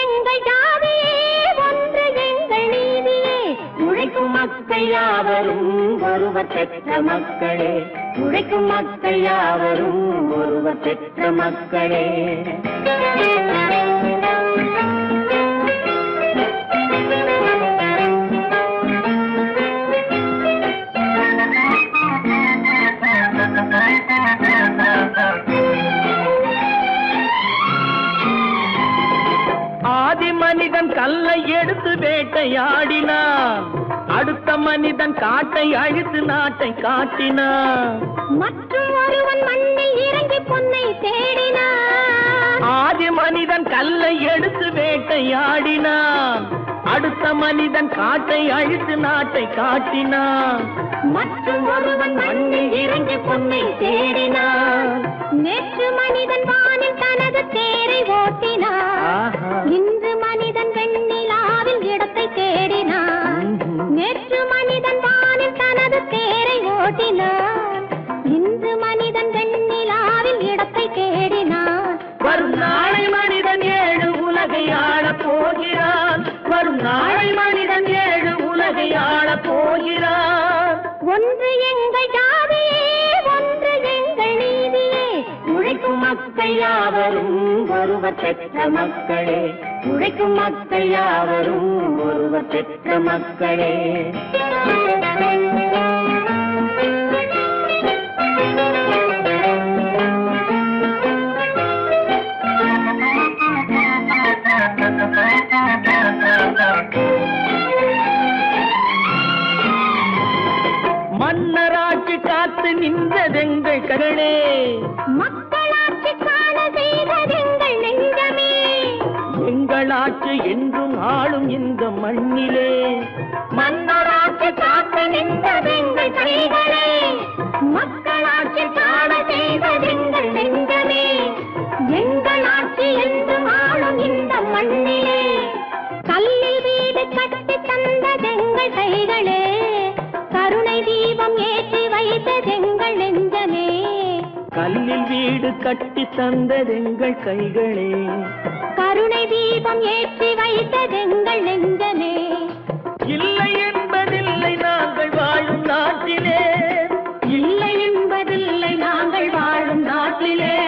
எங்கள் ஜாதியே ஒன்று எங்கள் நீதியே. உழைக்கும் மக்கள் யாவரும் ஒருவர் பெற்ற மக்களே. உழைக்கும் மக்கள் யாவரும் ஒருவர் பெற்ற மக்களே. மனிதன் கல்லை எடுத்து வேட்டையாடினான். அடுத்த மனிதன் காட்டை அழித்து நாட்டை காட்டினான். மற்றும் ஒருவன் மண்ணில் இறங்கி பொன்னை தேடினான். ஆதி மனிதன் கல்லை எடுத்து வேட்டையாடினான். அடுத்த மனிதன் காட்டை அழித்து நாட்டை காட்டினான். மற்றும் ஒருவன் மண்ணில் இறங்கி பொன்னை தேடினான். நேற்று மனிதன் வானில் ஓட்டினான் இன்று மனிதன் வெண்ணிலாவில் இடத்தை தேடினான். வரும் நாளை மனிதன் ஏழு உலகை ஆளப் போகிறான். வரும் நாளை மனிதன் ஏழு உலகை ஆளப் போகிறான். ஒன்று எங்கள் ஜாதியே ஒன்று எங்கள் நீதியே. உழைக்கும் மக்கள் யாவரும் ஒருவர் பெற்ற மக்களே. உழைக்கும் மக்கள் யாவரும் ஒருவர் பெற்ற மக்களே. காத்து நின்றதெங்கள் கரணே மக்களாட்சி காண செய்ததெங்கள் நெஞ்சமே. எங்களாட்சி என்றும் ஆளும் இந்த மண்ணிலே. மன்னராட்சி காத்து நின்றதெங்கள் கல்லில் வீடு கட்டி தந்ததெங்கள் கைகளே. கருணை தீபம் ஏற்றி வைத்ததெங்கள் நெஞ்சமே. இல்லை என்பதில்லை நாங்கள் வாழும் நாட்டிலே. இல்லை என்பதில்லை நாங்கள் வாழும் நாட்டிலே.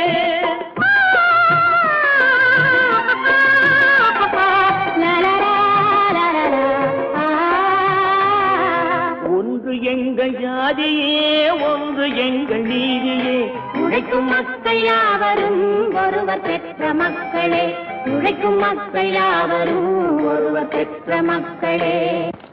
ஒன்று எங்கள் ஜாதியே ஒன்று எங்கள் நீதியே. உழைக்கும் மக்கள் யாவரும் ஒருவர் பெற்ற மக்களே. உழைக்கும் மக்கள் யாவரும் ஒருவர் பெற்ற மக்களே.